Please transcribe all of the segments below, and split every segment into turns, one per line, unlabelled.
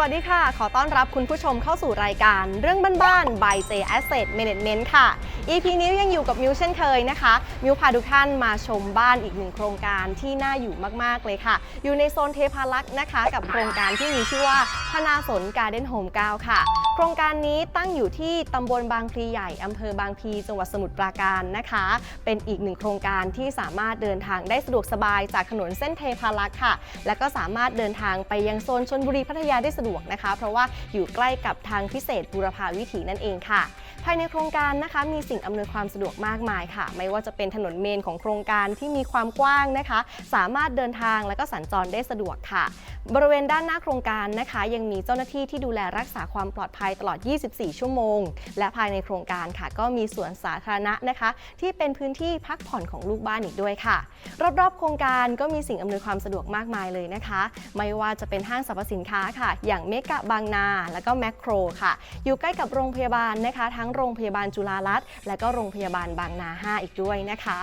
วัสดีค่ะ ขอต้อนรับคุณผู้ชมเข้าสู่รายการเรื่องบ้านๆ by J Asset Management ค่ะ EP นี้ยังอยู่กับมิวเช่นเคยนะคะ มิวพาทุกท่านมาชมบ้านอีกหนึ่งโครงการที่น่าอยู่มากๆเลยค่ะ อยู่ในโซนเทพารักษ์นะคะ กับโครงการที่มีชื่อว่าพนาสนการ์เด้นโฮม9ค่ะโครงการนี้ตั้งอยู่ที่ตำบลบางพลีใหญ่อำเภอบางพลีจังหวัดสมุทรปราการนะคะ เป็นอีกหนึ่งโครงการที่สามารถเดินทางได้สะดวกสบายจากถนนเส้นเทพารักษ์ค่ะ และก็สามารถเดินทางไปยังโซนชนบุรีพัทยาได้สะดวกนะคะ เพราะว่าอยู่ใกล้กับทางพิเศษบูรพาวิถีนั่นเองค่ะ ภายในโครงการนะคะมีสิ่งอำนวยความสะดวกมากมายค่ะ ไม่ว่าจะเป็นถนนเมนของโครงการที่มีความกว้างนะคะ สามารถเดินทางและก็สัญจรได้สะดวกค่ะ บริเวณด้านหน้าโครงการนะคะ ยังมีเจ้าหน้าที่ที่ดูแลรักษาความปลอดภัยตลอด 24 ชั่วโมง และภายในโครงการค่ะ ก็มีสวนสาธารณะนะคะ ที่เป็นพื้นที่พักผ่อนของลูกบ้านอีกด้วยค่ะ รอบๆ โครงการก็มีสิ่งอำนวยความสะดวกมากมายเลยนะคะ ไม่ว่าจะเป็นห้างสรรพสินค้าค่ะ อย่างเมกะบางนา และก็แมคโครค่ะ อยู่ใกล้กับโรงพยาบาลนะคะทั้งโรงพยาบาลจุฬารัตน์และก็โรงพยาบาลบางนา 5 อีกด้วยนะคะ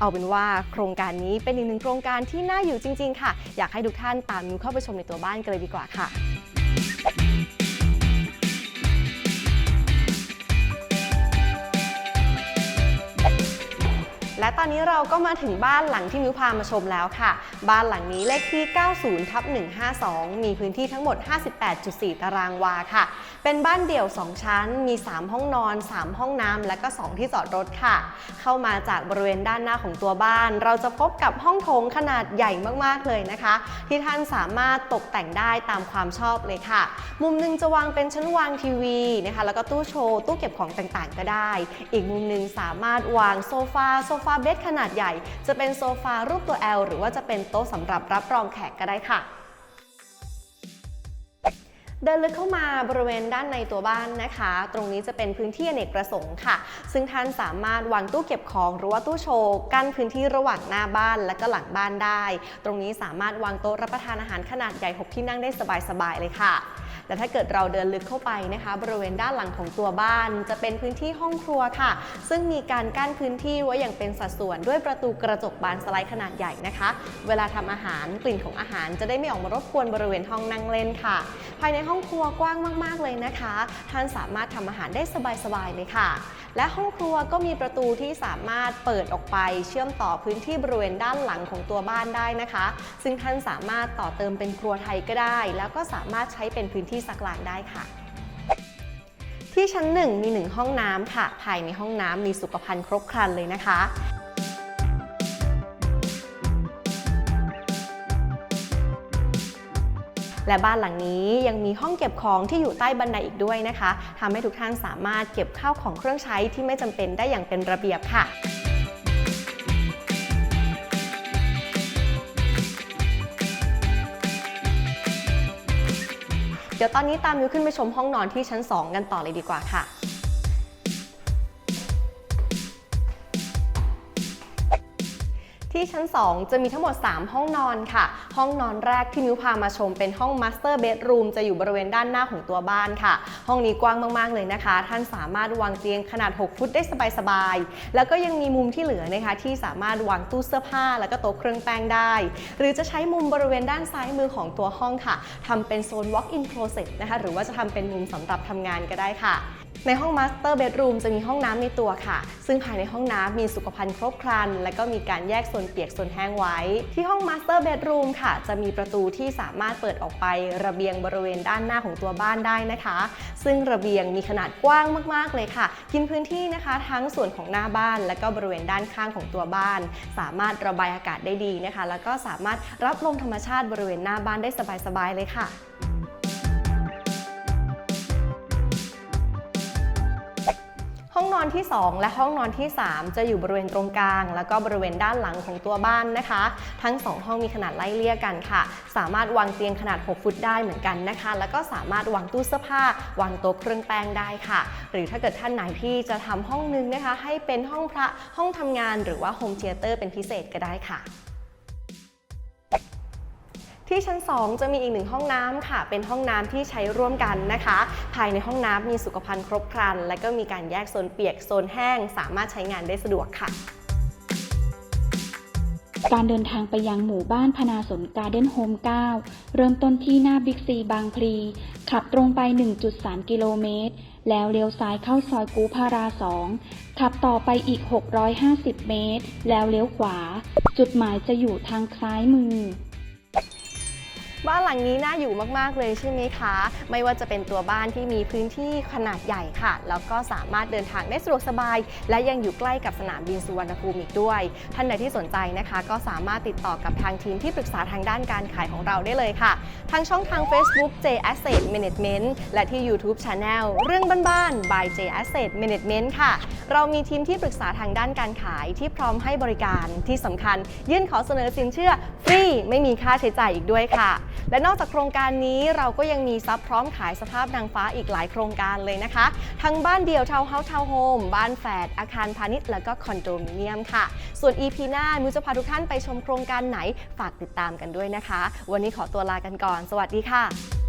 เอาเป็นว่าโครงการนี้เป็นอีกหนึ่งโครงการที่น่าอยู่จริง ๆ ค่ะ อยากให้ทุกท่านตามมิวเข้าไปชมในตัวบ้านกันเลยดีกว่าค่ะ ตอนนี้เราก็มาถึงบ้านหลังที่มิวพามาชมแล้วค่ะ บ้านหลังนี้เลขที่ 90ทับ152 มีพื้นที่ทั้งหมด 58.4 ตารางวาค่ะ เป็นบ้านเดี่ยว 2 ชั้น มี 3 ห้องนอน 3 ห้องน้ำและก็ 2 ที่จอดรถค่ะ เข้ามาจากบริเวณด้านหน้าของตัวบ้าน เราจะพบกับห้องโถงขนาดใหญ่มากๆเลยนะคะ ที่ท่านสามารถตกแต่งได้ตามความชอบเลยค่ะ มุมหนึงจะวางเป็นชั้นวางทีวีนะคะ แล้วก็ตู้โชว์ ตู้เก็บของต่างๆ ก็ได้ อีกมุมหนึงสามารถวางโซฟา โซฟาเบดขนาดใหญ่ จะเป็นโซฟารูปตัว L หรือว่าจะเป็นโต๊ะสำหรับรับรองแขกก็ได้ค่ะเดินลึกเข้ามาบริเวณด้านในตัวบ้านนะคะ ตรงนี้จะเป็นพื้นที่อเนกประสงค์ค่ะ ซึ่งท่านสามารถวางตู้เก็บของหรือว่าตู้โชว์กั้นพื้นที่ระหว่างหน้าบ้านและก็หลังบ้านได้ ตรงนี้สามารถวางโต๊ะรับประทานอาหารขนาดใหญ่ 6 ที่นั่งได้สบายๆเลยค่ะ และถ้าเกิดเราเดินลึกเข้าไปนะคะ บริเวณด้านหลังของตัวบ้าน จะเป็นพื้นที่ห้องครัวค่ะ ซึ่งมีการกั้นพื้นที่ไว้อย่างเป็นสัดส่วนด้วยประตูกระจกบานสไลด์ขนาดใหญ่นะคะ เวลาทำอาหารกลิ่นของอาหารจะได้ไม่ออกมารบกวนบริเวณห้องนั่งเล่นค่ะ ภายในห้องครัวกว้างมาก ๆ เลยนะคะ ท่านสามารถทำอาหารได้สบาย ๆ เลยค่ะ และห้องครัวก็มีประตูที่สามารถเปิดออกไป เชื่อมต่อพื้นที่บริเวณด้านหลังของตัวบ้านได้นะคะ ซึ่งท่านสามารถต่อเติมเป็นครัวไทยก็ได้ แล้วก็สามารถใช้เป็นพื้นที่ซักล้างได้ค่ะ ที่ชั้นหนึ่งมีหนึ่งห้องน้ำค่ะ ภายในห้องน้ำมีสุขภัณฑ์ครบครันเลยนะคะและบ้านหลังนี้ยังมีห้องเก็บของที่อยู่ใต้บันไดอีกด้วยนะคะทำให้ทุกท่านสามารถเก็บข้าวของเครื่องใช้ที่ไม่จำเป็นได้อย่างเป็นระเบียบค่ะ เดี๋ยวตอนนี้ตามมิวขึ้นไปชมห้องนอนที่ชั้น 2 กันต่อเลยดีกว่าค่ะ ที่ชั้น 2 จะมีทั้งหมด 3 ห้องนอนค่ะ ห้องนอนแรกที่มิวพามาชมเป็นห้อง Master Bedroom จะอยู่บริเวณด้านหน้าของตัวบ้านค่ะ ห้องนี้กว้างมาก ๆ เลยนะคะ ท่านสามารถวางเตียงขนาด 6 ฟุตได้สบาย ๆ แล้วก็ยังมีมุมที่เหลือนะคะที่สามารถวางตู้เสื้อผ้า แล้วก็โต๊ะเครื่องแป้งได้ หรือจะใช้มุมบริเวณด้านซ้ายมือของตัวห้องค่ะทำเป็นโซน Walk-in Closet นะคะ หรือว่าจะทำเป็นมุมสำหรับทำงานก็ได้ค่ะ ในห้อง Master Bedroom จะมีห้องน้ำในตัวค่ะ ซึ่งภายในห้องน้ำมีสุขภัณฑ์ครบครัน และก็มีการแยกโซนเปียกโซนแห้งไว้ ที่ห้อง Master Bedroom ค่ะ จะมีประตูที่สามารถเปิดออกไประเบียงบริเวณด้านหน้าของตัวบ้านได้นะคะ ซึ่งระเบียงมีขนาดกว้างมากๆเลยค่ะ กินพื้นที่นะคะ ทั้งส่วนของหน้าบ้าน และก็บริเวณด้านข้างของตัวบ้าน สามารถระบายอากาศได้ดีนะคะ แล้วก็สามารถรับลมธรรมชาติบริเวณหน้าบ้านได้สบายๆเลยค่ะ อนอนที่ 2 และห้องนอนที่ 3 จะอยู่บริเวณตรงกลาง แล้วก็บริเวณด้านหลังของตัวบ้านนะคะ ทั้ง 2 ห้องมีขนาดไล่เลี่ยกันค่ะ สามารถวางเตียงขนาด 6 ฟุตได้เหมือนกันนะคะ แล้วก็สามารถวางตู้เสื้อผ้า วางโต๊ะเครื่องแป้งได้ค่ะ หรือถ้าเกิดท่านไหนที่จะทำห้องนึงนะคะ ให้เป็นห้องพระห้องทำงาน หรือว่าโฮมเทเตอร์เป็นพิเศษก็ได้ค่ะ ที่ชั้น 2 จะมีอีกหนึ่งห้องน้ำค่ะ เป็นห้องน้ำที่ใช้ร่วมกันนะคะ ภายในห้องน้ำมีสุขภัณฑ์ครบครัน และก็มีการแยกโซนเปียกโซนแห้ง สามารถใช้งานได้สะดวกค่ะ
การเดินทางไปยังหมู่บ้านพนาสนการ์เด้นโฮม 9 เริ่มต้นที่หน้าบิ๊กซีบางพลี ขับตรงไป 1.3 กิโลเมตร แล้วเลี้ยวซ้ายเข้าซอยกูพารา 2 ขับต่อไปอีก 650 เมตร แล้วเลี้ยวขวา จุดหมายจะอยู่ทางซ้ายมือ
บ้านหลังนี้น่าอยู่มากๆเลยใช่ไหมคะ ไม่ว่าจะเป็นตัวบ้านที่มีพื้นที่ขนาดใหญ่ค่ะ แล้วก็สามารถเดินทางได้สะดวกสบาย และยังอยู่ใกล้กับสนามบินสุวรรณภูมิอีกด้วย ท่านใดที่สนใจนะคะ ก็สามารถติดต่อกับทางทีมที่ปรึกษาทางด้านการขายของเราได้เลยค่ะ ทางช่องทาง Facebook J Asset Management และที่ YouTube Channel เรื่องบ้านๆ by J Asset Management ค่ะ เรามีทีมที่ปรึกษาทางด้านการขายที่พร้อมให้บริการที่สำคัญ ยื่นขอเสนอสินเชื่อฟรีไม่มีค่าใช้จ่ายอีกด้วยค่ะ และนอกจากโครงการนี้เราก็ยังมีซับพร้อมขายสภาพนางฟ้าอีกหลายโครงการเลยนะคะ ทั้งบ้านเดี่ยวทาวน์เฮาส์ทาวน์โฮมบ้านแฝดอาคารพาณิชย์แล้วก็คอนโดมิเนียมค่ะ ส่วน EP หน้ามิวจะพาทุกท่านไปชมโครงการไหนฝากติดตามกันด้วยนะคะ วันนี้ขอตัวลากันก่อน สวัสดีค่ะ